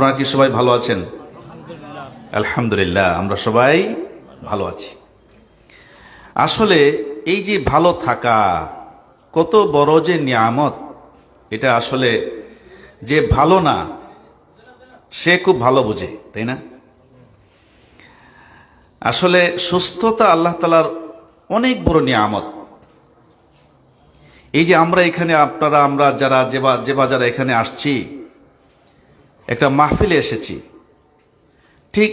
আপনারা কি সবাই ভালো আছেন? আলহামদুলিল্লাহ, আমরা সবাই ভালো আছি। আসলে এই যে ভালো থাকা, কত বড় যে নিয়ামত, এটা আসলে যে ভালো না, সে খুব ভালো বুঝে, তাই না? আসলে সুস্থতা আল্লাহ তালার অনেক বড় নিয়ামত। এই যে আমরা এখানে, আপনারা, আমরা যারা যে বা- যারা এখানে আসছি একটা মাহফিলে এসেছি। ঠিক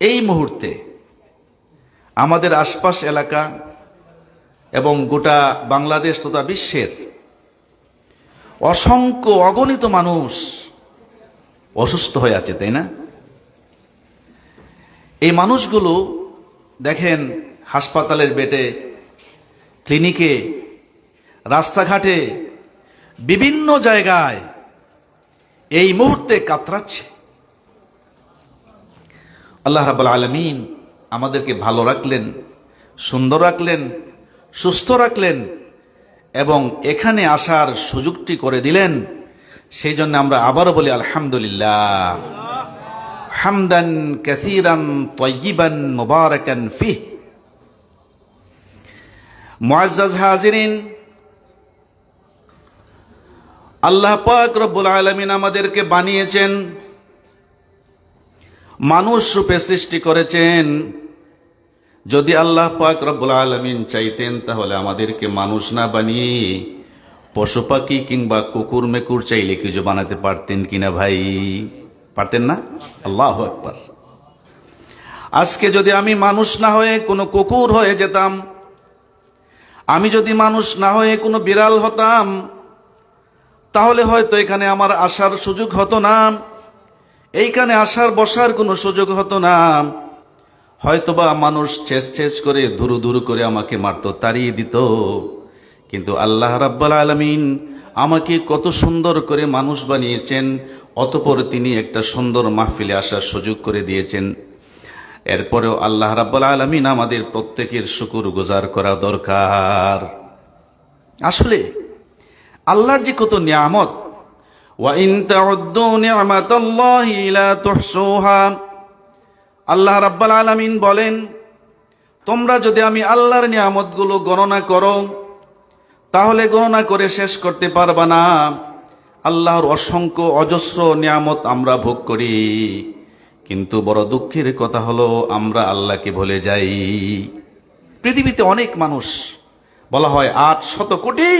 এই মুহূর্তে আমাদের আশপাশ এলাকা এবং গোটা বাংলাদেশ তথা বিশ্বের অসংখ্য অগণিত মানুষ অসুস্থ হয়ে আছে, তাই না? এই মানুষগুলো দেখেন হাসপাতালের বেডে, ক্লিনিকে, রাস্তাঘাটে, বিভিন্ন জায়গায় এই মুহূর্তে কাতরাচ্ছে। আল্লাহ রাবুল আলমিন আমাদেরকে ভালো রাখলেন, সুন্দর রাখলেন, সুস্থ রাখলেন এবং এখানে আসার সুযোগটি করে দিলেন। সেই জন্য আমরা আবারও বলি আলহামদুলিল্লাহ। হামদান কাসিরান তয়িবান মুবারাকান ফিহ। মুআজ্জাজ হাজিরিন আল্লাহ পাক রব্বুল আলামিন আমাদেরকে বানিয়েছেন, মানুষ রূপে সৃষ্টি করেছেন। যদি আল্লাহ পাক রব্বুল আলামিন চাইতেন, তাহলে আমাদেরকে মানুষ না বানিয়ে পশু পাখি কিংবা কুকুর মেকুর চাইলে কিছু বানাতে পারতেন কিনা ভাই? পারতেন না? আল্লাহ একবার আজকে যদি আমি মানুষ না হয়ে কোনো কুকুর হয়ে যেতাম, আমি যদি মানুষ না হয়ে কোনো বিড়াল হতাম তাহলে হয়তো এখানে আমার আসার সুযোগ হতো না। এইখানে আসার, বসার কোনো সুযোগ হতো না। হয়তোবা মানুষ ছেস ছেস করে, ধুরু ধুরু করে আমাকে মারত, তাড়িয়ে দিত। কিন্তু আল্লাহ রাব্বাল আলমিন আমাকে কত সুন্দর করে মানুষ বানিয়েছেন, অতপর তিনি একটা সুন্দর মাহফিলে আসার সুযোগ করে দিয়েছেন। এরপরেও আল্লাহ রাব্বাল আলমিন আমাদের প্রত্যেকের শুকুর গুজার করা দরকার। আসলে আল্লাহর যে কত নিয়ামত। আল্লাহ রাব্বাল আলামিন বলেন, তোমরা যদি আমি আল্লাহর নিয়ামতগুলো গণনা করো, তাহলে গণনা করে শেষ করতে পারবা না। আল্লাহর অসংখ্য অজস্র নিয়ামত আমরা ভোগ করি। কিন্তু বড় দুঃখের কথা হলো, আমরা আল্লাহকে ভুলে যাই। পৃথিবীতে অনেক মানুষ, বলা হয় আট শত কোটি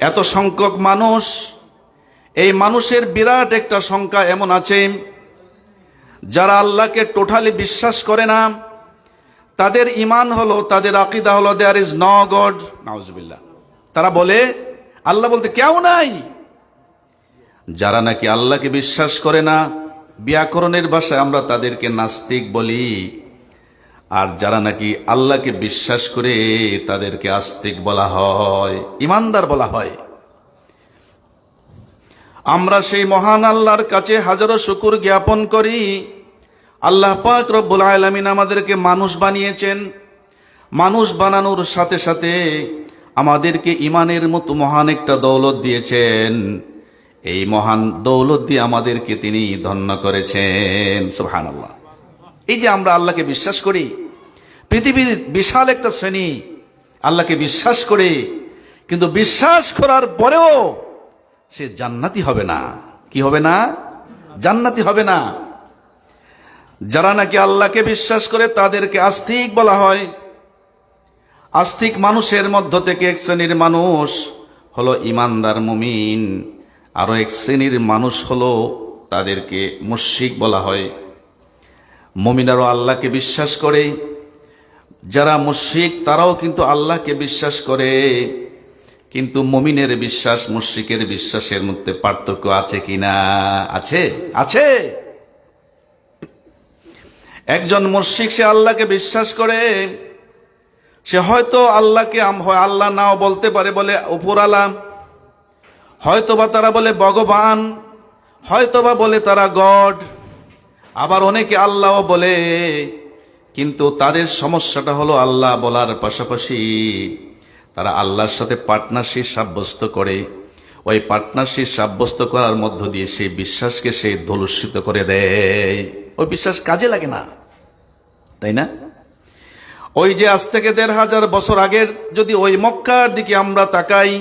এত সংখ্যক মানুষ, এই মানুষের বিরাট একটা সংখ্যা এমন আছে, যারা আল্লাহকে টোটালি বিশ্বাস করে না। তাদের ইমান হলো, তাদের আকিদা হলো দেয়ার ইজ ন গড নাউজবিল্লাহ। তারা বলে, আল্লাহ বলতে কেউ নাই। যারা নাকি আল্লাহকে বিশ্বাস করে না, ব্যাকরণের ভাষায় আমরা তাদেরকে নাস্তিক বলি। আর যারা নাকি আল্লাহকে বিশ্বাস করে তাদেরকে আস্তিক বলা হয়, ইমানদার বলা হয়। আমরা সেই মহান আল্লাহর কাছে হাজারো শুকুর জ্ঞাপন করি। আল্লাহ পাক রব্বুল আলামিন আমাদেরকে মানুষ বানিয়েছেন। মানুষ বানানোর সাথে সাথে আমাদেরকে ইমানের মতো মহান একটা দৌলত দিয়েছেন। এই মহান দৌলত দিয়ে আমাদেরকে তিনি ধন্য করেছেন। সুবহানাল্লাহ। এই যে আমরা আল্লাহকে বিশ্বাস করি, পৃথিবীর বিশাল একটা শ্রেণি আল্লাহকে বিশ্বাস করে, কিন্তু বিশ্বাস করার পরেও সে জান্নাতি হবে না। কি হবে না? জান্নাতি হবে না। যারা নাকি আল্লাহকে বিশ্বাস করে তাদেরকে আস্তিক বলা হয়। আস্তিক মানুষের মধ্য থেকে এক শ্রেণির মানুষ হলো ইমানদার মুমিন। আরও এক শ্রেণির মানুষ হলো তাদেরকে মুশিক বলা হয়। মমিনারও আল্লাহকে বিশ্বাস করে। যারা মুশরিক, তারাও কিন্তু আল্লাহকে বিশ্বাস করে। কিন্তু মমিনের বিশ্বাস, মুশরিকের বিশ্বাসের মধ্যে পার্থক্য আছে কিনা আছে আছে। একজন মুশরিক, সে আল্লাহকে বিশ্বাস করে। সে হয়তো আল্লাহকে আল্লাহ নাও বলতে পারে বলে উপরালা। হয়তোবা তারা বলে ভগবান, হয়তোবা বলে তারা গড। আবার অনেকে আল্লাহ বলে, কিন্তু তাদের সমস্যাটা হলো আল্লাহ বলার পাশাপাশি তারা আল্লাহর সাথে পার্টনারশিপ সাব্যস্ত করে। ওই পার্টনারশিপ সাব্যস্ত করার মধ্য দিয়ে সেই বিশ্বাসকে সে ধলুষিত করে দেয়। ওই বিশ্বাস কাজে লাগে না, তাই না? ওই যে আজ থেকে দেড় হাজার বছর আগের, যদি ওই মক্কার দিকে আমরা তাকাই,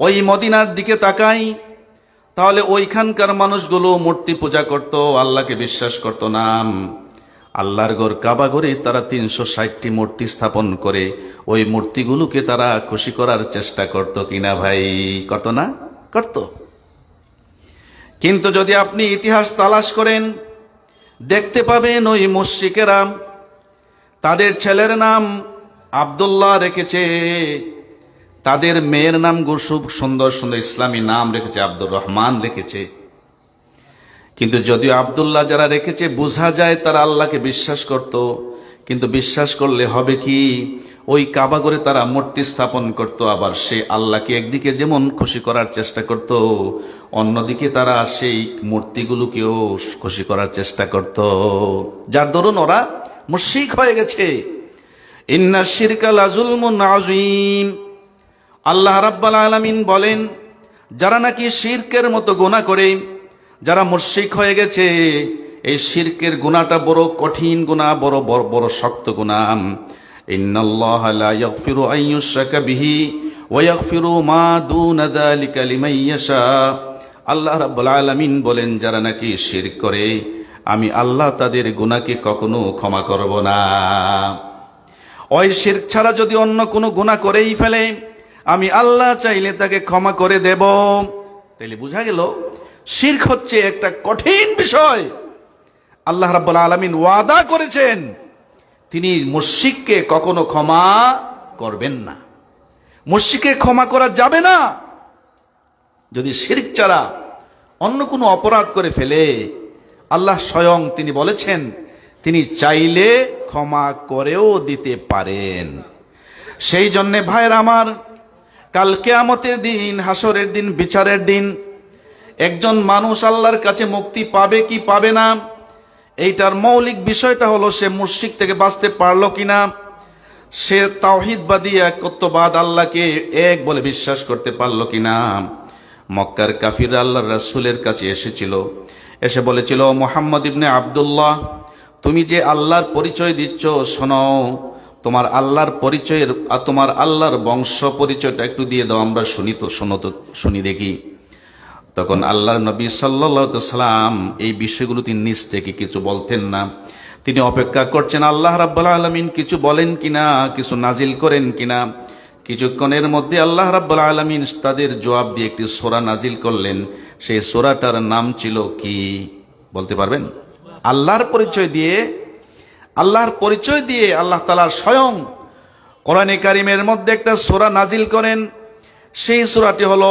ওই মদিনার দিকে তাকাই তাহলে ওইখানকার মানুষগুলো মূর্তি পূজা করত, আল্লাহকে বিশ্বাস করত না। আল্লাহর ঘর কাবা ঘরে তারা তিনশো ষাটটি মূর্তি স্থাপন করে, ওই মূর্তিগুলোকে তারা খুশি করার চেষ্টা করত কিনা ভাই? করত না? করত। কিন্তু যদি আপনি ইতিহাস তালাশ করেন, দেখতে পাবেন ওই মুশ্রিকেরা, তাদের ছেলের নাম আব্দুল্লাহ রেখেছে। তাদের মেয়ের নাম খুব সুন্দর সুন্দর ইসলামী নাম রেখেছে, আব্দুর রহমান রেখেছে। কিন্তু যদিও আব্দুল্লাহ যারা রেখেছে, বোঝা যায় তারা আল্লাহকে বিশ্বাস করত। কিন্তু বিশ্বাস করলে হবে কি? ওই কাবা করে তারা মূর্তি স্থাপন করত, আবার সে আল্লাহকে একদিকে যেমন খুশি করার চেষ্টা করত, অন্যদিকে তারা সেই মূর্তিগুলোকেও খুশি করার চেষ্টা করত। যার দরুন ওরা মুশিক হয়ে গেছে। ইন্না শিরকাল আজুলমুন আজিম আল্লাহ রাব্বাল আলামিন বলেন, যারা নাকি শিরকের মতো গোনা করে, যারা মুর্শিক হয়ে গেছে, এই শিরকের গুণাটা বড় কঠিন গুণা বড় বড় বড় শক্ত গুণা আল্লাহ রাব্বুল আলামিন বলেন, যারা নাকি শিরক করে, আমি আল্লাহ তাদের গুণাকে কখনো ক্ষমা করব না। ওই শির ছাড়া যদি অন্য কোনো গুনাহ করেই ফেলে আমি আল্লাহ চাইলে তাকে ক্ষমা করে দেব। তাইলে বুঝা গেল, শির্ক হচ্ছে একটা কঠিন বিষয়। আল্লাহ রাব্বুল আলামিন ওয়াদা করেছেন, তিনি মুশরিককে কখনো ক্ষমা করবেন না। মুশরিককে ক্ষমা করা যাবে না। যদি শিরক ছাড়া অন্য কোনো অপরাধ করে ফেলে, আল্লাহ স্বয়ং তিনি বলেছেন, তিনি চাইলে ক্ষমা করেও দিতে পারেন। সেই জন্যে ভাইয়ের আমার কাল কেয়ামতের দিন হাসরের দিন, বিচারের দিন। একজন মানুষ আল্লাহর কাছে মুক্তি পাবে কি পাবে না, এইটার মৌলিক বিষয়টা হলো সে মুশরিক থেকে বাঁচতে পারল কিনা। সে তাওহিদবাদী একত্ববাদ আল্লাহকে এক বলে বিশ্বাস করতে পারল কিনা। মক্কার কাফির আল্লাহ রাসূলের কাছে এসেছিল। এসে বলেছিল, মোহাম্মদ ইবনে আবদুল্লাহ, তুমি যে আল্লাহর পরিচয় দিচ্ছ, শোনো তোমার আল্লাহর পরিচয়ের তোমার আল্লাহর বংশ পরিচয়টা একটু দিয়ে দাও, আমরা শুনি তো, শোনো তো, শুনি দেখি। তখন আল্লাহর নবী সাল্লাহ সাল্লাম এই বিষয়গুলো তিনি নিজ থেকে কিছু বলতেন না। তিনি অপেক্ষা করছেন, আল্লাহ রাব্বাল আলমিন কিছু বলেন কিনা, কিছু নাজিল করেন কিনা। কিছুক্ষণের মধ্যে আল্লাহ রাব্বাল আলমিন তাদের জবাব দিয়ে একটি সোরা নাজিল করলেন। সেই সোরাটার নাম ছিল কি? বলতে পারবেন? আল্লাহর পরিচয় দিয়ে আল্লাহর পরিচয় দিয়ে আল্লাহ তালার স্বয়ং কোরআনে কারিমের মধ্যে একটা সোরা নাজিল করেন। সেই সোরাটি হলো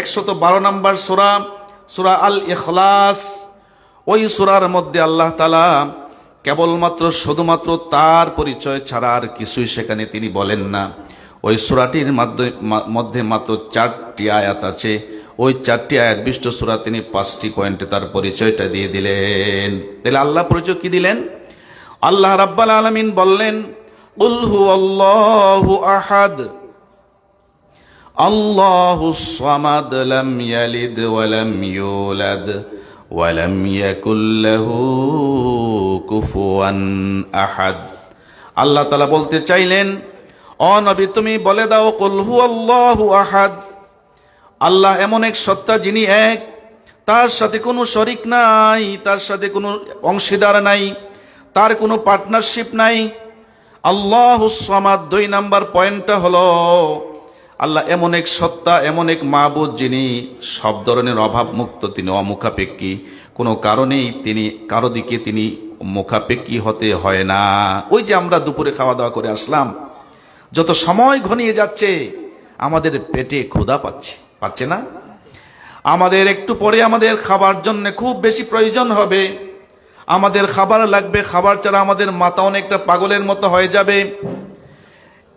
একশত বারো নম্বর সোরা সোরা আল এখলাস ওই সোরার মধ্যে আল্লাহ তালা কেবলমাত্র, শুধুমাত্র তার পরিচয় ছাড়া আর কিছুই সেখানে তিনি বলেন না। ওই সুরাটির মধ্যে মাত্র চারটি আয়াত আছে। ওই চারটি আয়াত বিষ্ট সুরা তিনি পাঁচটি পয়েন্টে তার পরিচয়টা দিয়ে দিলেন। তাহলে আল্লাহ পরিচয় কি দিলেন? আল্লাহ রাব্বাল আলমিন বললেন উলহু আল্লাহু আহাদ, আল্লাহু সামাদ লাম ইয়ালিদ ওয়ালাম ইউলাদ ওয়ালাম ইয়াকুল লাহু কুফুয়ান আহাদ। আল্লাহ তাআলা বলতে চাইলেন, অ নবী, তুমি বলে দাও কুলহু আল্লাহু আহাদ, আল্লাহ এমন এক সত্তা যিনি এক, তার সাথে কোনো শরিক নাই, তার সাথে কোনো অংশীদার নাই। তার কোনো পার্টনারশিপ নাই। আল্লাহ সামাদ দুই নাম্বার পয়েন্টটা হলো, আল্লাহ এমন এক সত্তা, এমন এক মাহবুদ যিনি সব ধরনের অভাব মুক্ত তিনি অমুখাপেক্ষী। কোনো কারণেই তিনি, কারও দিকে তিনি মুখাপেক্ষী হতে হয় না। ওই যে আমরা দুপুরে খাওয়া দাওয়া করে আসলাম, যত সময় ঘনিয়ে যাচ্ছে, আমাদের পেটে ক্ষুধা পাচ্ছে পাচ্ছে না? আমাদের একটু পরে আমাদের খাবার জন্য খুব বেশি প্রয়োজন হবে। আমাদের খাবার লাগবে, খাবার ছাড়া আমাদের মাথা অনেকটা পাগলের মতো হয়ে যাবে।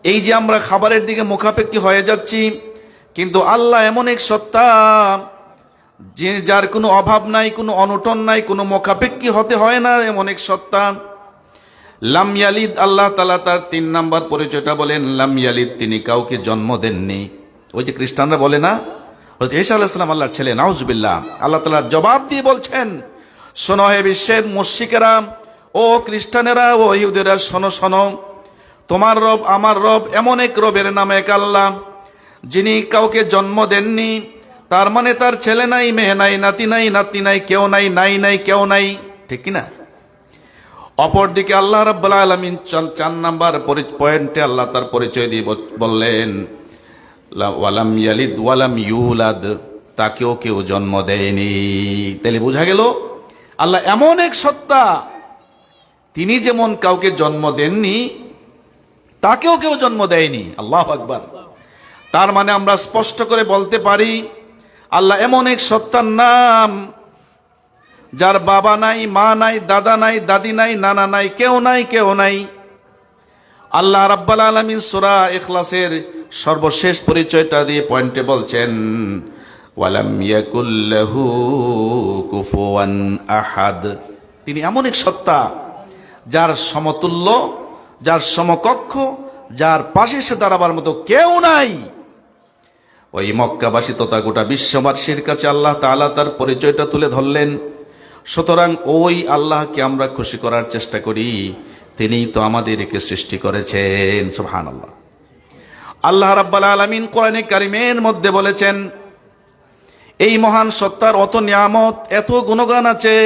এই যে আমরা খাবারের দিকে মুখাপেক্ষি হয়ে যাচ্ছি, কিন্তু আল্লাহ এমন এক সত্তা, যে যার কোনো অভাব নাই, কোনো অনটন নাই, কোনো মুখাপেক্ষি হতে হয় না, এমন এক সত্তা। লাম ইয়ালিদ, আল্লাহ তালা তার তিন নাম্বার পরিচয়টা বলেন, লাম ইয়ালিদ, তিনি কাউকে জন্ম দেননি। ওই যে খ্রিস্টানরা বলে না, হযরত ঈসা আলাইহিস সালাম আল্লাহর ছেলে, নাউজুবিল্লাহ, আল্লাহ তাআলা জবাব দিয়ে বলছেন শোনো হে বিশ্বের মুশরিকেরা ও খ্রিস্টানেরা, ও ইহুদেরা, শোনো শোনো। তোমার রব আমার রব, এমন এক রবের নাম এক আল্লাহ, যিনি কাউকে জন্ম দেননি। তার মানে তার ছেলে নাই, মেয়ে নাই, নাতি নাই নাতি নাই, কেউ নাই নাই নাই, কেউ নাই। ঠিক না অপরদিকে আল্লাহ রাব্বুল আলামিন চার- নাম্বার পয়েন্টে আল্লাহ তার পরিচয় দিয়ে বললেন ওয়ালাম ইয়ালিদ, ওয়ালাম ইউলাদ, তাকেও কেউ জন্ম দেয়নি। তাহলে বোঝা গেল আল্লাহ এমন এক সত্তা, তিনি যেমন কাউকে জন্ম দেননি, তাকেও কেউ জন্ম দেয়নি। আল্লাহ আকবার। তার মানে আমরা স্পষ্ট করে বলতে পারি, আল্লাহ এমন এক সত্তার নাম, যার বাবা নাই, মা নাই, দাদা নাই, দাদি নাই, নানা নাই, কেউ নাই কেউ নাই। আল্লাহ রাব্বাল আলামিন সূরা এখলাসের সর্বশেষ পরিচয়টা দিয়ে পয়েন্টে বলছেন ওয়ালাম ইয়াকুল্লাহু কুফুয়ান আহাদ। তিনি এমন এক সত্তা, যার সমতুল্য, যার সমকক্ষ, যার পাশে সে দাঁড়াবার মতো কেউ নাই। ওই মক্কাবাসী তথা গোটা বিশ্ববাসীর কাছে আল্লাহ তাআলা তার পরিচয়টা তুলে ধরলেন। সুতরাং ওই আল্লাহকে আমরা খুশি করার চেষ্টা করি। তিনিই তো আমাদেরকে সৃষ্টি করেছেন সুবহান আল্লাহ আল্লাহ রাব্বাল আলামিন কোরআনে কারিমের মধ্যে বলেছেন এই মহান সত্তার অত নিয়ামত, এত গুণগান আছে।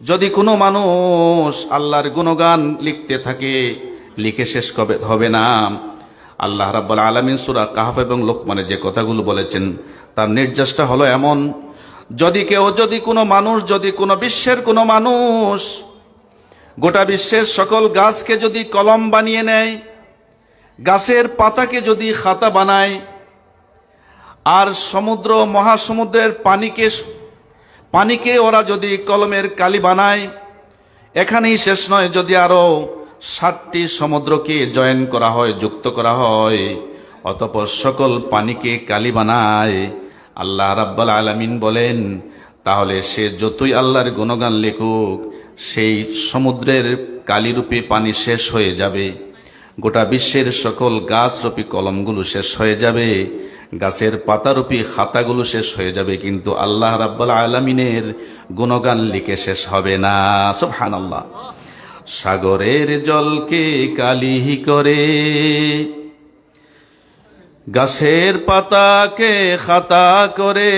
যদি কোনো মানুষ আল্লাহর গুণগান লিখতে থাকে, লিখে শেষ কবে, হবে না। আল্লাহ রাব্বুল আলামিন সূরা কাহফ এবং লোকমানে যে কথাগুলো বলেছেন, তার নির্যাসটা হলো এমন, যদি কেউ, যদি কোনো মানুষ, যদি কোনো বিশ্বের কোনো মানুষ গোটা বিশ্বের সকল গাছকে যদি কলম বানিয়ে নেয়, গাছের পাতাকে যদি খাতা বানায় আর সমুদ্র মহাসমুদ্রের পানিকে পানিকে ওরা যদি কলমের কালি বানায়, এখানেই শেষ নয়, যদি আরও ষাটটি সমুদ্রকে জয়েন করা হয়, যুক্ত করা হয়, অতপর সকল পানিকে কালি বানায়। আল্লাহ রাব্বাল আলামিন বলেন, তাহলে সে যতই আল্লাহর গুণগান লেখুক, সেই সমুদ্রের কালিরূপে পানি শেষ হয়ে যাবে। গোটা বিশ্বের সকল গাছরূপী কলমগুলো শেষ হয়ে যাবে। গাছের পাতারূপী খাতাগুলো শেষ হয়ে যাবে, কিন্তু আল্লাহ রাব্বাল আলমিনের গুণগান লিখে শেষ হবে না। সুবহান আল্লাহ সাগরের জলকে কালিহি করে, গাছের পাতাকে খাতা করে,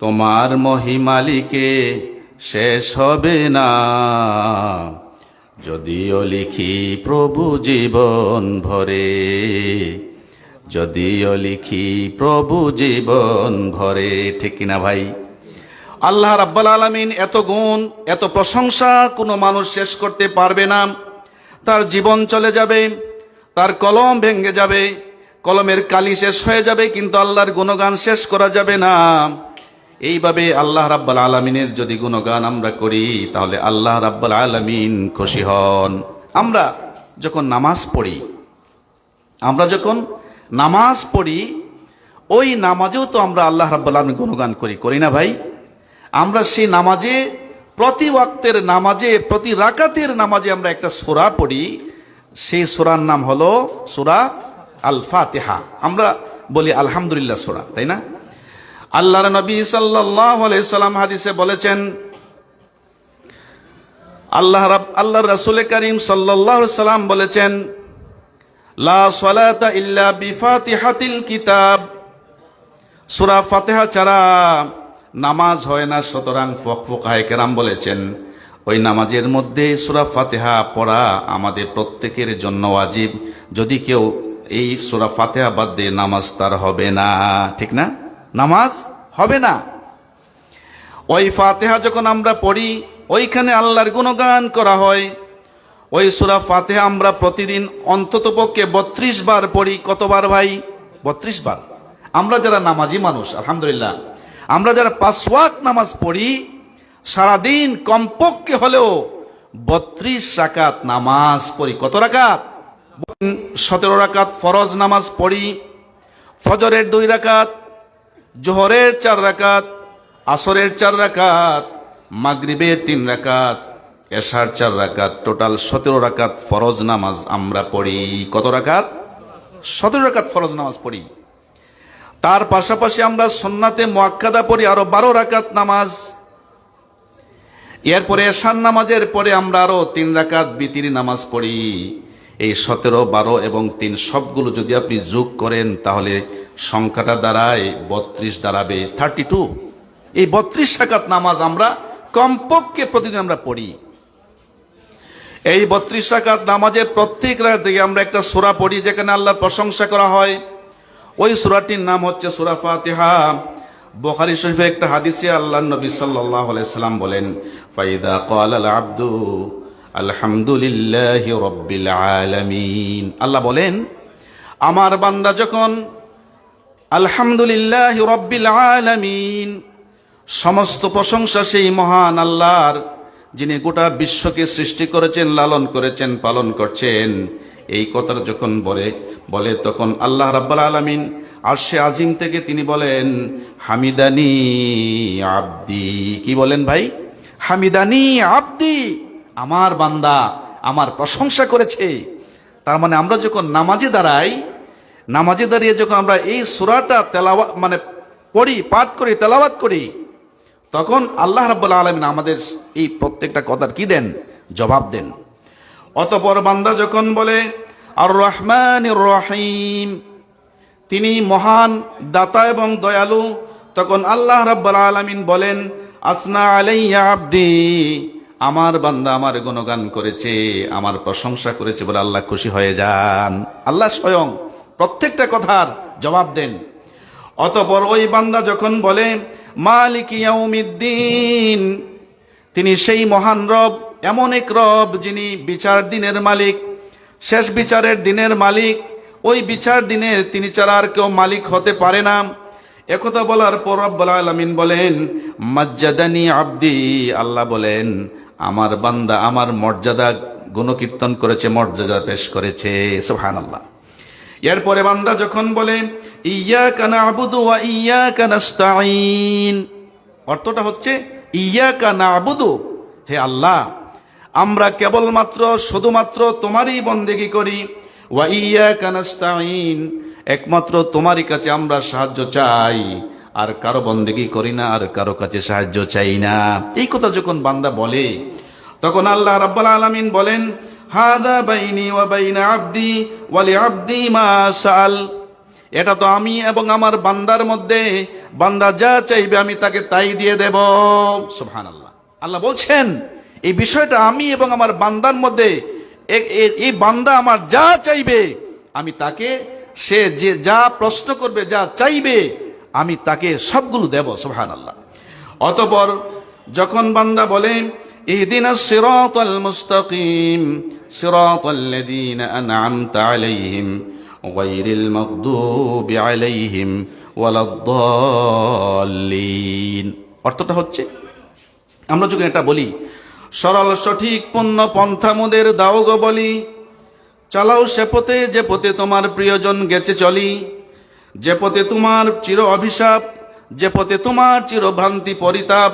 তোমার মহিমালিকে শেষ হবে না। যদিও লিখি প্রভু জীবন ভরে, যদিও লিখি প্রভু জীবন ভরে, ঠিক কিনা ভাই? আল্লাহ রাব্বাল আলামিন এত গুণ, এত প্রশংসা কোনো মানুষ শেষ করতে পারবে না। তার জীবন চলে যাবে, তার কলম ভেঙে যাবে, কলমের কালি শেষ হয়ে যাবে, কিন্তু আল্লাহর গুণগান শেষ করা যাবে না। এইভাবে আল্লাহ রাব্বাল আলামিনের যদি গুণগান আমরা করি, তাহলে আল্লাহ রাব্বাল আলামিন খুশি হন। আমরা যখন নামাজ পড়ি, আমরা যখন নামাজ পড়ি, ওই নামাজেও তো আমরা আল্লাহ রাব্বাল আলামিন গুণগান করি করি না ভাই? আমরা সেই নামাজে, প্রতি ওয়াক্তের নামাজে, প্রতি রাকাতের নামাজে আমরা একটা সোরা পড়ি। সেই সোরার নাম হলো সোরা আল ফাতেহা আমরা বলি আলহামদুলিল্লাহ সোরা, তাই না? আল্লাহর নবী সাল্লাম হাদিসে বলেছেন, আল্লাহ রাব, আল্লাহর রাসূল করিম সাল্লাল্লাহু সাল্লাম বলেছেন, লা সালাতা ইল্লা বিফাতিহাতিল কিতাব। সূরা ফাতিহা ছাড়া নামাজ হয় না, সুতরাং ফকফকায়ে কেরাম বলেছেন। ওই নামাজের মধ্যে সূরা ফাতিহা পড়া আমাদের প্রত্যেকের জন্য ওয়াজিব। যদি কেউ এই সুরা ফাতিহা বাদ দিয়ে নামাজ তার হবে না, ঠিক না? নামাজ হবে না। ওই ফাতেহা যখন আমরা পড়ি, ওইখানে আল্লাহর গুণগান করা হয়। ওই সুরা ফাতেহা আমরা প্রতিদিন অন্তত পক্ষে বত্রিশ বার পড়ি। কতবার ভাই? বত্রিশ বার। আমরা যারা নামাজি মানুষ, আলহামদুলিল্লাহ, আমরা যারা পাঁচওয়াক নামাজ পড়ি, সারাদিন কমপক্ষে হলেও বত্রিশ রাকাত নামাজ পড়ি। কত রাকাত? সতেরো রাকাত ফরজ নামাজ পড়ি, ফজরের দুই রাকাত জোহরের চার রাকাত, আসরের চার রাকাত, মাগরিবের তিন রাকাত, এশার চার রাকাত, টোটাল সতেরো রাকাত ফরজ নামাজ আমরা পড়ি। কত রাকাত? সতেরো রাকাত ফরজ নামাজ পড়ি। তার পাশাপাশি আমরা সন্নাতে মোয়াক্কাদা পড়ি, আরও বারো রাকাত নামাজ। এরপরে এশান নামাজের পরে আমরা আরও তিন রাকাত বিতিরি নামাজ পড়ি। এই সতেরো, বারো এবং তিন সবগুলো যদি আপনি যোগ করেন, তাহলে সংখ্যাটা দাঁড়ায় বত্রিশ দাঁড়াবে থার্টি টু এই বত্রিশ রাকাত নামাজ আমরা কমপক্ষে প্রতিদিন আমরা পড়ি। এই বত্রিশ রাকাত নামাজে প্রত্যেক রাত আমরা একটা সুরা পড়ি, যেখানে আল্লাহর প্রশংসা করা হয়। ওই সুরাটির নাম হচ্ছে সুরা ফাতিহা। বোখারি শরীফের একটা হাদিসে আল্লাহ নবী সাল্লাল্লাহু আলাইহি সাল্লাম বলেন, ফাইদা আল আব্দু আলহামদুলিল্লাহি রাব্বিল আলামিন। আল্লাহ বলেন, আমার বান্দা যখন আলহামদুলিল্লাহি রাব্বিল আলামিন, সমস্ত প্রশংসা সেই মহান আল্লাহর, যিনি গোটা বিশ্বকে সৃষ্টি করেছেন, লালন করেছেন, পালন করছেন, এই কথাটা যখন বলে বলে তখন আল্লাহ রাব্বাল আলামিন আর সে আজিম থেকে তিনি বলেন, হামিদানি আব্দি। কি বলেন ভাই? হামিদানি আব্দি। আমার বান্দা আমার প্রশংসা করেছে। তার মানে আমরা যখন নামাজে দাঁড়াই, নামাজে দাঁড়িয়ে যখন আমরা এই সুরাটা তেলাওয়া মানে পড়ি, পাঠ করি, তেলাওয়াত করি, তখন আল্লাহ রাব্বুল আলমিন আমাদের এই প্রত্যেকটা কথার কি দেন? জবাব দেন। অতপর বান্দা যখন বলে আর রহমান রহিম তিনি মহান দাতা এবং দয়ালু, তখন আল্লাহ রাব্বুল আলামিন বলেন, আসনা আলাইয়া আব্দি আমার বান্দা আমার গুণগান করেছে, আমার প্রশংসা করেছে বলে আল্লাহ খুশি হয়ে যান। আল্লাহ স্বয়ং প্রত্যেকটা কথার জবাব দেন। অতপর ওই বান্দা যখন বলে, মালিক ইয়াউমিদ্দিন তিনি সেই মহান রব, এমন এক রব যিনি বিচার দিনের মালিক, শেষ বিচারের দিনের মালিক। ওই বিচার দিনের তিনি ছাড়া আর কেউ মালিক হতে পারে না। একথা বলার পর রব্বুল আলামিন বলেন, মজ্জাদানি আব্দি আল্লাহ বলেন আমার বান্দা, আমার মর্যাদা গুণকীর্তন করেছে, মর্যাদা পেশ করেছে। সুবহানাল্লাহ। এরপরে বান্দা যখন বলে ইয়া কানা আবুদু ইয়া কানাস্তাইন অর্থটা হচ্ছে ইয়া কানা আবুদু হে আল্লাহ, আমরা কেবলমাত্র, শুধুমাত্র তোমারই বন্দেগি করি। ওয়া ইয়া কানাস্তাইন একমাত্র তোমারই কাছে আমরা সাহায্য চাই। আর কারও বন্দেগি করি না, আর কারও কাছে সাহায্য চাই না। এই কথা যখন বান্দা বলে, তখন আল্লাহ রাব্বাল আলামিন বলেন, হাদা বাইনি ওয়া বাইনা আবদি ওয়ালি আব্দি মা সাল এটা তো আমি এবং আমার বান্দার মধ্যে, বান্দা যা চাইবে আমি তাকে তাই দিয়ে দেব। সুবহানাল্লাহ। আল্লাহ বলছেন, এই বিষয়টা আমি এবং আমার বান্দার মধ্যে এই বান্দা আমার যা চাইবে, আমি তাকে সে যে, যা প্রশ্ন করবে, যা চাইবে আমি তাকে সবগুলো দেব সোহান আল্লাহ অতপর যখন বান্দা বলে অর্থটা হচ্ছে, আমরা যখন এটা বলি, সরল সঠিক পূর্ণ পন্থা মোদের দাও গো বলি, চালাও সে পথে যে পথে তোমার প্রিয়জন গেছে চলি। যে পথে তোমার চির অভিশাপ, যে পথে তোমার চির ভ্রান্তি পরিতাপ,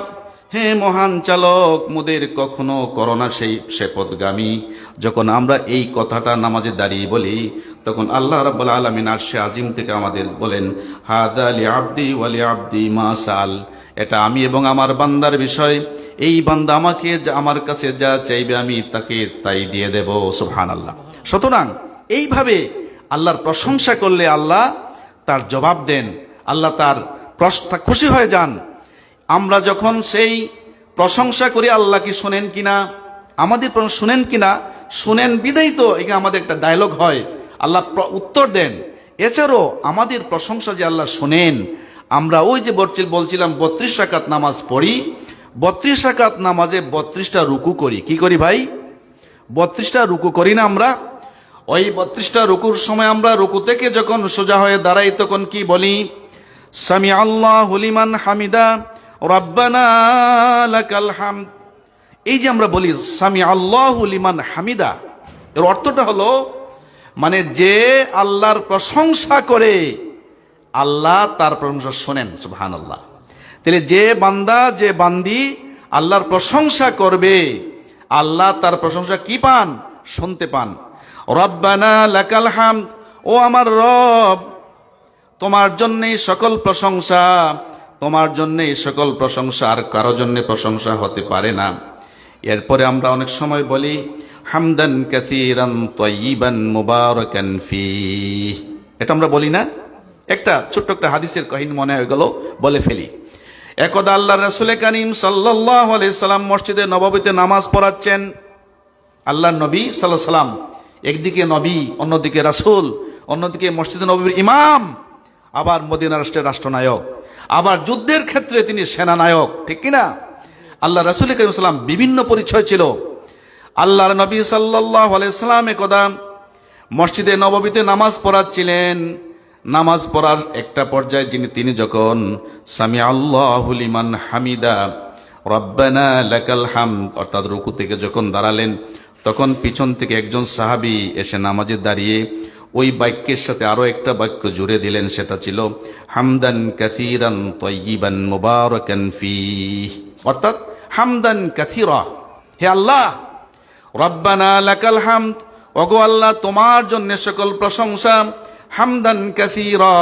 হে মহান চালক, মুদের কখনো করোনা সেই সে যখন আমরা এই কথাটা নামাজে দাঁড়িয়ে বলি, তখন আল্লাহ রাব্বুল আলামিন আরশে আজিম থেকে আমাদের বলেন, হাদা আলি আব্দি ওয়ালি আব্দি মা সাল এটা আমি এবং আমার বান্দার বিষয়। এই বান্দা আমাকে আমার কাছে যা চাইবে আমি তাকে তাই দিয়ে দেব, সুবহানাল্লাহ। সুতরাং এইভাবে আল্লাহর প্রশংসা করলে আল্লাহ তার জবাব দেন। আল্লাহ তার প্রশ্ন খুশি হয়ে যান। আমরা যখন সেই প্রশংসা করি আল্লাহ কি শোনেন কিনা, আমাদের শুনেন কিনা, শুনেন বিদায়ী তো এখানে আমাদের একটা ডায়লগ হয়। আল্লাহ উত্তর দেন। এছাড়াও আমাদের প্রশংসা যে আল্লাহ শোনেন, আমরা ওই যে বলছিল বলছিলাম, বত্রিশ রাকাত নামাজ পড়ি। বত্রিশ রাকাত নামাজে বত্রিশটা রুকু করি। কি করি ভাই? বত্রিশটা রুকু করি না আমরা? ওই বত্রিশটা রুকুর সময় আমরা রুকু থেকে যখন সোজা হয়ে দাঁড়াই, তখন কি বলি? সামি আল্লাহ হুলিমান হামিদা, রব্বানা লাকাল হামদ। এই যে আমরা বলি সামি আল্লাহ লিমান হামিদা, এর অর্থটা হলো মানে যে আল্লাহর প্রশংসা করে, আল্লাহ তার প্রশংসা শোনেন সুবহান আল্লাহ তাহলে যে বান্দা, যে বান্দি আল্লাহর প্রশংসা করবে, আল্লাহ তার প্রশংসা কি পান? শুনতে পান। রব্বানা লাকাল হাম ও আমার রব, তোমার জন্যেই সকল প্রশংসা, তোমার জন্যেই সকল প্রশংসা, আর কারও জন্যে প্রশংসা হতে পারে না। এরপরে আমরা অনেক সময় বলি, হামদান কাসিরান তয়িবান মুবারাকান ফি এটা আমরা বলি না? একটা ছোট্ট একটা হাদিসের কাহিনী মনে হয়ে গেল, বলে ফেলি। একদা আল্লাহ রসুল করিম সাল্লাহ সাল্লাম মসজিদে নববীতে নামাজ পড়াচ্ছেন। আল্লাহ নবী সাল্লাহ সাল্লাম একদিকে নবী, অন্যদিকে রাসূল, অন্যদিকে মসজিদে নবীর ইমাম, আবার মদিনা রাষ্ট্রের রাষ্ট্রনায়ক। আবার যুদ্ধের ক্ষেত্রে তিনি সেনানায়ক, ঠিক কিনা? আল্লাহ রাসুল করিম সাল্লাম বিভিন্ন পরিচয় ছিল। আল্লাহর নবী সাল্লাহ সাল্লাম একদা মসজিদে নববীতে নামাজ পড়াচ্ছিলেন। নামাজ পড়ার একটা পর্যায়ে যিনি, তিনি যখন সামি আল্লাহুলিমান হামিদা, রব্বানা লাকাল হাম অর্থাৎ রুকু থেকে যখন দাঁড়ালেন তখন পিছন থেকে একজন সাহাবী এসে নামাজে দাঁড়িয়ে ওই বাক্যের সাথে আরও একটা বাক্য জুড়ে দিলেন, সেটা ছিল, হামদান কাথিরান তয়িবান মুবারাকান ফি অর্থাৎ, হামদান কাথিরা হে আল্লাহ, রব্বানা লাকাল হামদ, ওগো আল্লাহ, তোমার জন্য সকল প্রশংসা, হামদান কাসীরা,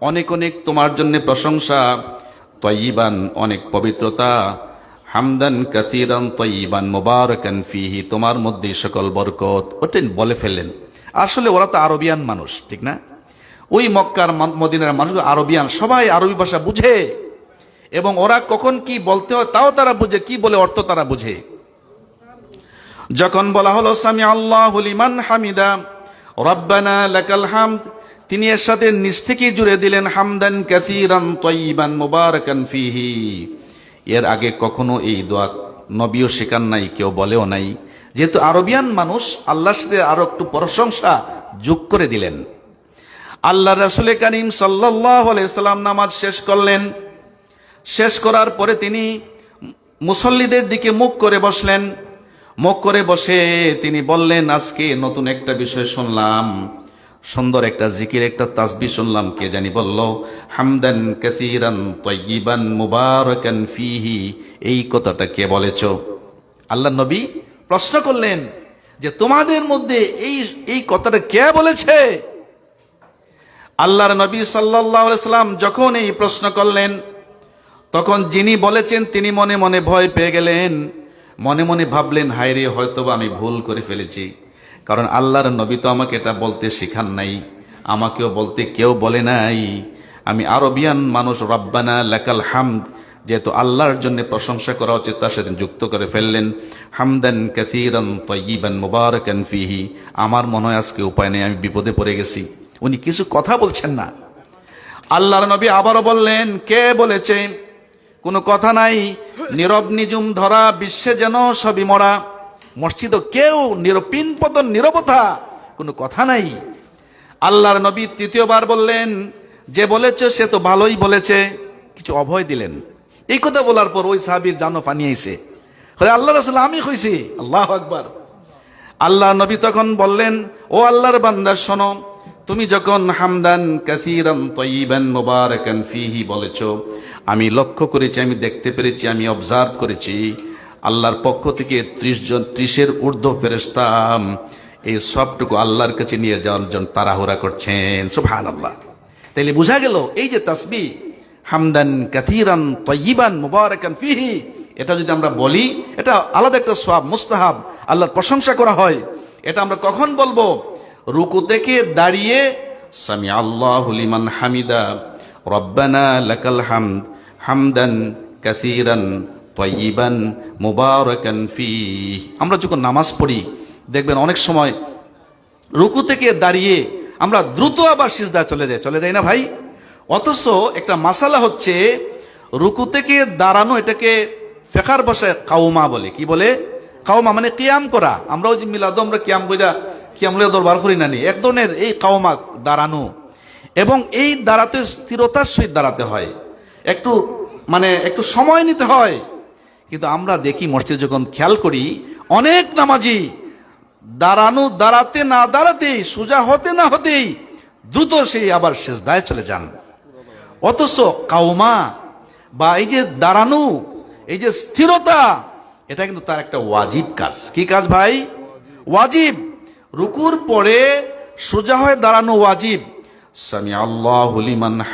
অনেক অনেক তোমার জন্য প্রশংসা তয়িবান অনেক পবিত্রতা হামদান কাসীরান তয়িবান মুবারাকান ফিহি, তোমার মধ্যে সকল বরকত। ওটাই বলে ফেললেন। আসলে ওরা তো আরবিয়ান মানুষ, ঠিক না? ওই মক্কার মদিনার মানুষ আরবিয়ান, সবাই আরবি ভাষা বুঝে। এবং ওরা কখন কি বলতে হয় তাও তারা বুঝে, কি বলে অর্থ তারা বুঝে। যখন বলা হলো সামি আল্লাহ লিমান হামিদা, রব্বানা লাকাল হামদ তিনি এর সাথে নিজ থেকে জুড়ে দিলেন, হামদান কাসীরান তয়িবান মুবারাকান ফিহি এর আগে কখনো এই দোয়া নবীও শেখান নাই, কেউ বলেও নাই। যেহেতু আরবিয়ান মানুষ, আল্লাহর সাথে আরও একটু প্রশংসা যোগ করে দিলেন। আল্লাহ রাসুল করিম সাল্লাহ নামাজ শেষ করলেন। শেষ করার পরে তিনি মুসল্লিদের দিকে মুখ করে বসলেন। মুখ করে বসে তিনি বললেন, আজকে নতুন একটা বিষয় শুনলাম। সুন্দর একটা জিকির, একটা তাসবি শুনলাম। কে জানি বলল, হামদান কাসীরান তয়্যিবান মুবারাকান ফিহি। এই কথাটা কে বলেছ? আল্লাহ নবী প্রশ্ন করলেন যে, তোমাদের মধ্যে এই এই কথাটা কে বলেছে? আল্লাহর নবী সাল্লাম যখন এই প্রশ্ন করলেন, তখন যিনি বলেছেন, তিনি মনে মনে ভয় পেয়ে গেলেন। মনে মনে ভাবলেন, হায়রে, হয়তোবা আমি ভুল করে ফেলেছি। কারণ আল্লাহর নবী তো আমাকে এটা বলতে শেখান নাই, আমাকেও বলতে কেউ বলে নাই। আমি আরবিয়ান মানুষ, রব্বানা লাকাল হামদ, যেহেতু আল্লাহর জন্য প্রশংসা করা উচিত, তার সাথে যুক্ত করে ফেললেন। হামদান কাথিরান তয়িবান মুবারাকান ফিহি, আমার মনে হয় আজকে উপায় নেই, আমি বিপদে পড়ে গেছি। উনি কিছু কথা বলছেন না। আল্লাহর নবী আবারও বললেন, কে বলেছে? কোনো কথা নাই। নীরব নিজুম ধরা, বিশ্বে যেন সবই মরা। মসজিদ কেউ নিরপিন পতন নিরবতা, কোনো কথা নাই। আল্লাহর নবী তৃতীয়বার বললেন, যে বলেছে সে তো ভালোই বলেছে। কিছু অভয় দিলেন। এই কথা বলার পর ওই সাহাবির জানো পানি আইছে। আরে আল্লাহ রসুল, আমি কইছি আল্লাহ আকবার। আল্লাহ নবী তখন বললেন, ও আল্লাহর বান্দা, শোনো, তুমি যখন হামদান কাসিরান তয়িবান মুবারাকান ফিহি বলেছ, আমি লক্ষ্য করেছি, আমি দেখতে পেরেছি, আমি অবজার্ভ করেছি আল্লাহর পক্ষ থেকে ত্রিশ জন, ত্রিশের ঊর্ধ্ব ফেরেস্তাম এই সবটুকু আল্লাহর কাছে নিয়ে যাওয়ার জন্য তাড়াহুড়া করছেন। সুবহান আল্লাহ তাইলে বোঝা গেল, এই যে তাসবি, হামদান কাথিরান তয়িবান মুবারাকান ফিহি, এটা যদি আমরা বলি, এটা আলাদা একটা সব মুস্তাহাব, আল্লাহর প্রশংসা করা হয়। এটা আমরা কখন বলব? রুকু থেকে দাঁড়িয়ে সামি আল্লাহ লিমান হামিদা, রব্বানা লাকাল হামদ, হামদান কাথিরান তয়িবান মুবারাকান ফি আমরা যখন নামাজ পড়ি, দেখবেন অনেক সময় রুকু থেকে দাঁড়িয়ে আমরা দ্রুত আবার সিজদা চলে যাই। চলে যাই না ভাই? অথচ একটা মাসালা হচ্ছে, রুকু থেকে দাঁড়ানো এটাকে ফেকার ভাষায় কাউমা বলে। কি বলে? কাউমা মানে কিয়াম করা। আমরাও যে মিলাদ আমরা কিয়াম কইরা কিয়াম লইয়া দরবার করি না নি। এক ধরনের এই কাউমা দাঁড়ানো। এবং এই দাঁড়াতে স্থিরতার সহিত দাঁড়াতে হয়। একটু মানে একটু সময় নিতে হয়। কিন্তু আমরা দেখি মসজিদে যখন খেয়াল করি, অনেক নামাজি দাঁড়ানো দাঁড়াতে না দাঁড়াতেই, সোজা হতে না হতেই দ্রুত সেই আবার শেষ দায় চলে যান। অথচ কাউমা বা এই যে দাঁড়ানো, এই যে স্থিরতা, এটা কিন্তু তার একটা ওয়াজিব কাজ। কি কাজ ভাই? ওয়াজিব। রুকুর পরে সোজা হয়ে দাঁড়ানো ওয়াজিব। সামি আল্লাহ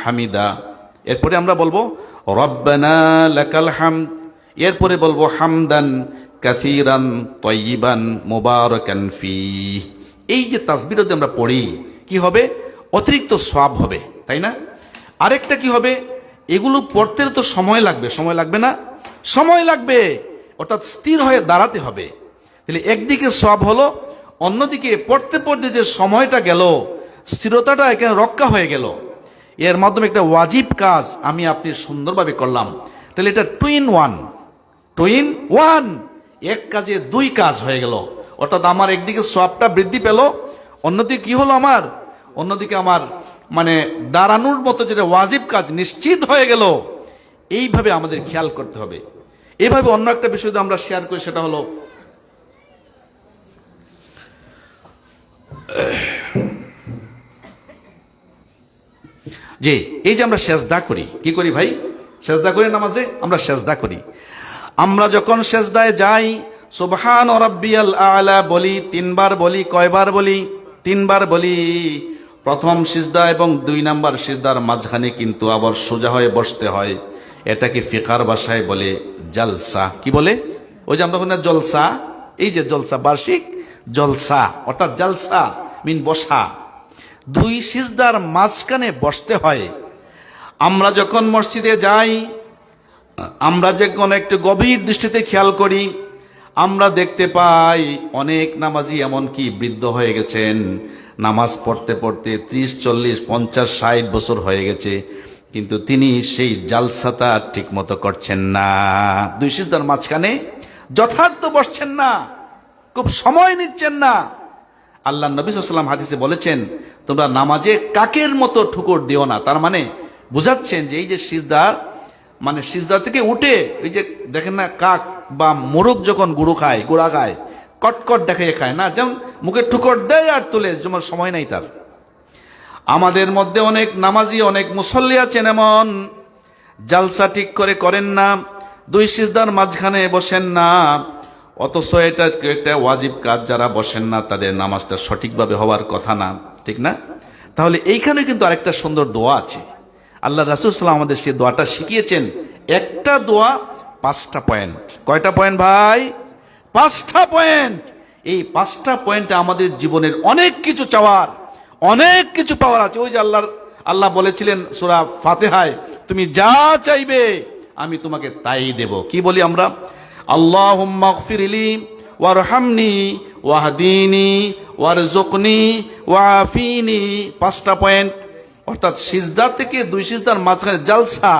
হামিদা। এরপরে আমরা বলব, রব্বানা লাকাল হামদ এরপরে বলব, হামদান কাসিরান তয়িবান মুবারাকান ফি এই যে তাসবির যদি আমরা পড়ি, কি হবে? অতিরিক্ত সওয়াব হবে, তাই না? আরেকটা কি হবে? এগুলো পড়তে তো সময় লাগবে সময় লাগবে না? সময় লাগবে, অর্থাৎ স্থির হয়ে দাঁড়াতে হবে। তাহলে একদিকে সব হলো, অন্যদিকে পড়তে পড়তে যে সময়টা গেল, স্থিরতাটা এখানে রক্ষা হয়ে গেল। এর মাধ্যমে একটা ওয়াজিব কাজ আমি আপনি সুন্দরভাবে করলাম। তাহলে এটা টুইন ওয়ান। টুইন ওয়ান এক কাজে দুই কাজ হয়ে গেল। অর্থাৎ আমার একদিকে সবটা বৃদ্ধি পেল, অন্যদিকে কি হলো আমার? অন্যদিকে আমার মানে দাঁড়ানোর মতো যেটা ওয়াজিব কাজ নিশ্চিত হয়ে গেল। এইভাবে আমাদের খেয়াল করতে হবে। এইভাবে অন্য একটা বিষয় আমরা শেয়ার করি, সেটা হলো যে এই যে আমরা সেজদা করি, কি করি ভাই? সেজদা করি নামাজে আমরা সেজদা করি। আমরা যখন সেজদায় যাই, সুবহান রব্বিয়াল আলা বলি, তিনবার বলি, কয়বার বলি? তিনবার বলি। প্রথম সিজদা এবং দুই নাম্বার সিজদার মাঝখানে কিন্তু আবার সোজা হয়ে বসতে হয়। এটাকে ফিকার বাসায় বলে জলসা। কি বলে? ওই যে আমরা জলসা? এই যে জলসা, বার্ষিক জলসা, অর্থাৎ জালসা মিন বসা। দুই সিজদার মাঝখানে বসতে হয়। আমরা যখন মসজিদে যাই আমরা যে কোনো একটু গভীর দৃষ্টিতে খেয়াল করি, আমরা দেখতে পাই অনেক নামাজি এমনকি বৃদ্ধ হয়ে গেছেন। নামাজ পড়তে পড়তে ত্রিশ, চল্লিশ, পঞ্চাশ, ষাট বছর হয়ে গেছে, কিন্তু তিনি সেই জালসাতা ঠিক মতো করছেন না। দুই সিজদার মাঝখানে যথার্থ বসছেন না, খুব সময় নিচ্ছেন না। আল্লাহ নবী সাল্লাম হাদিসে বলেছেন, তোমরা নামাজে কাকের মতো ঠুকুর দিও না। তার মানে বুঝাচ্ছেন যে এই যে সিজদার মানে সিজদার থেকে উঠে, ওই যে দেখেন না, কাক বা মোরগ যখন গুঁড়ো খায়, গুড়া খায়, কটকট দেখাইয়ে খায় না, যেমন মুখে ঠুকর দেয় আর তুলে, যেমন সময় নাই তার। আমাদের মধ্যে অনেক নামাজি, অনেক মুসল্লি আছেন এমন, জালসা ঠিক করে করেন না, দুই সিজদার মাঝখানে বসেন না, অথচ এটা একটা ওয়াজিব কাজ, যারা বসেন না, তাদের নামাজটা সঠিকভাবে হওয়ার কথা না, ঠিক না? তাহলে এইখানে কিন্তু আরেকটা সুন্দর দোয়া আছে। আল্লাহ রাসুল সাল্লাম আমাদের সেই দোয়াটা শিখিয়েছেন। একটা দোয়া পাঁচটা পয়েন্ট। কয়টা পয়েন্ট ভাই? পাঁচটা পয়েন্ট। এই পাঁচটা পয়েন্টে আমাদের জীবনের অনেক কিছু চাওয়ার, অনেক কিছু পাওয়ার আছে। ওই যে আল্লাহর, আল্লাহ বলেছিলেন সুরা ফাতেহায়, তুমি যা চাইবে, আমি তোমাকে তাই দেব। কি বলি আমরা? আল্লাহ ফিরিলি ওয়ারহামনি ওয়াহদিনী ওয়ারজুকনি ওয়াফিনি পাঁচটা পয়েন্ট। অর্থাৎ সিজদা থেকে দুই সিজদার মাঝখানে জালসা।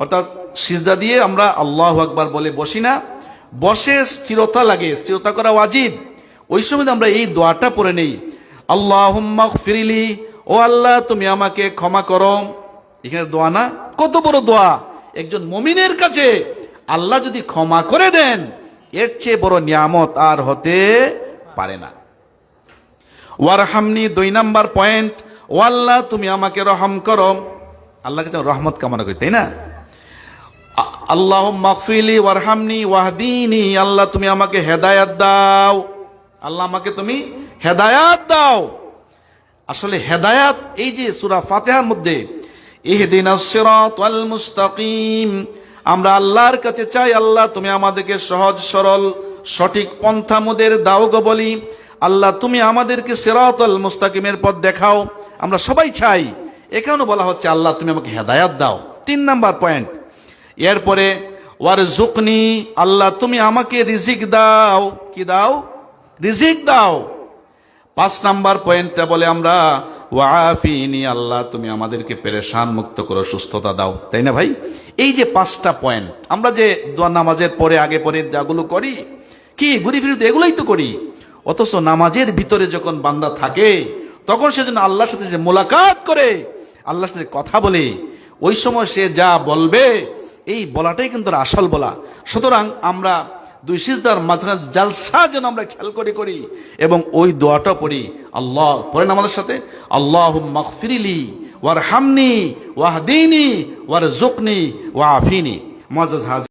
অর্থাৎ সিজদা দিয়ে আমরা আল্লাহ আকবার বলে বসি না। বসে স্থিরতা লাগে, স্থিরতা করা ওয়াজিব। ওই সময় আমরা এই দোয়াটা পড়ে নেই। আল্লাহ ফিরিলি ও আল্লাহ, তুমি আমাকে ক্ষমা করো। এখানে দোয়া না, কত বড় দোয়া। একজন মমিনের কাছে আল্লাহ যদি ক্ষমা করে দেন, এর চেয়ে বড় নিয়ামত আর হতে পারে না। ওয়ারহামনি দুই নাম্বার পয়েন্ট ও আল্লাহ, তুমি আমাকে রহম করো। আল্লাহকে তো রহমত কামনা করি, তাই না? আল্লাহ মাকফিলি ওয়ারহামনি ওয়াহদিনি। আল্লাহ, তুমি আমাকে হেদায়াত দাও। আল্লাহ, আমাকে তুমি হেদায়াত দাও। আসলে হেদায়াত, এই যে সুরা ফাতেহার মধ্যে সিরাতাল মুস্তাকিম, আমরা আল্লাহর কাছে চাই, আল্লাহ, তুমি আমাদেরকে সহজ, সরল, সঠিক পন্থা মোদের দাও বলি। আল্লাহ, তুমি আমাদেরকে সিরাতাল মুস্তাকিমের পথ দেখাও। আমরা সবাই চাই। এখানেও বলা হচ্ছে, আল্লাহ, তুমি আমাকে হেদায়াত দাও। তিন নাম্বার পয়েন্ট। এরপরে ওয়ার জুকনি আল্লাহ, তুমি আমাকে রিজিক দাও। কি দাও? রিজিক দাও। পাঁচ নাম্বার পয়েন্টটা বলে আমরা ওয়াফিনি আল্লাহ, তুমি আমাদেরকে পেরেশান মুক্ত করো, সুস্থতা দাও। তাই না ভাই? এই যে পাঁচটা পয়েন্ট, আমরা যে দোয়া নামাজের পরে, আগে পরে যাগুলো করি, কি, ঘুরি ফিরি এগুলোই তো করি। অথচ নামাজের ভিতরে যখন বান্দা থাকে তখন সে যেন আল্লাহর সাথে যে মোলাকাত করে, আল্লাহর সাথে কথা বলে, ওই সময় সে যা বলবে, এই বলাটাই কিন্তু আসল বলা। সুতরাং আমরা দুই সিজদার মাঝখানে জালসা যেন আমরা খেয়াল করে, করি এবং ওই দোয়াটা পড়ি, আল্লাহ, পড়েন আমাদের সাথে আল্লাহ মকফিরিলি ওয়ার হামনি ওয়াহদিনী ওয়ার জুকনি ওয়াফিনি মজাজ হাজ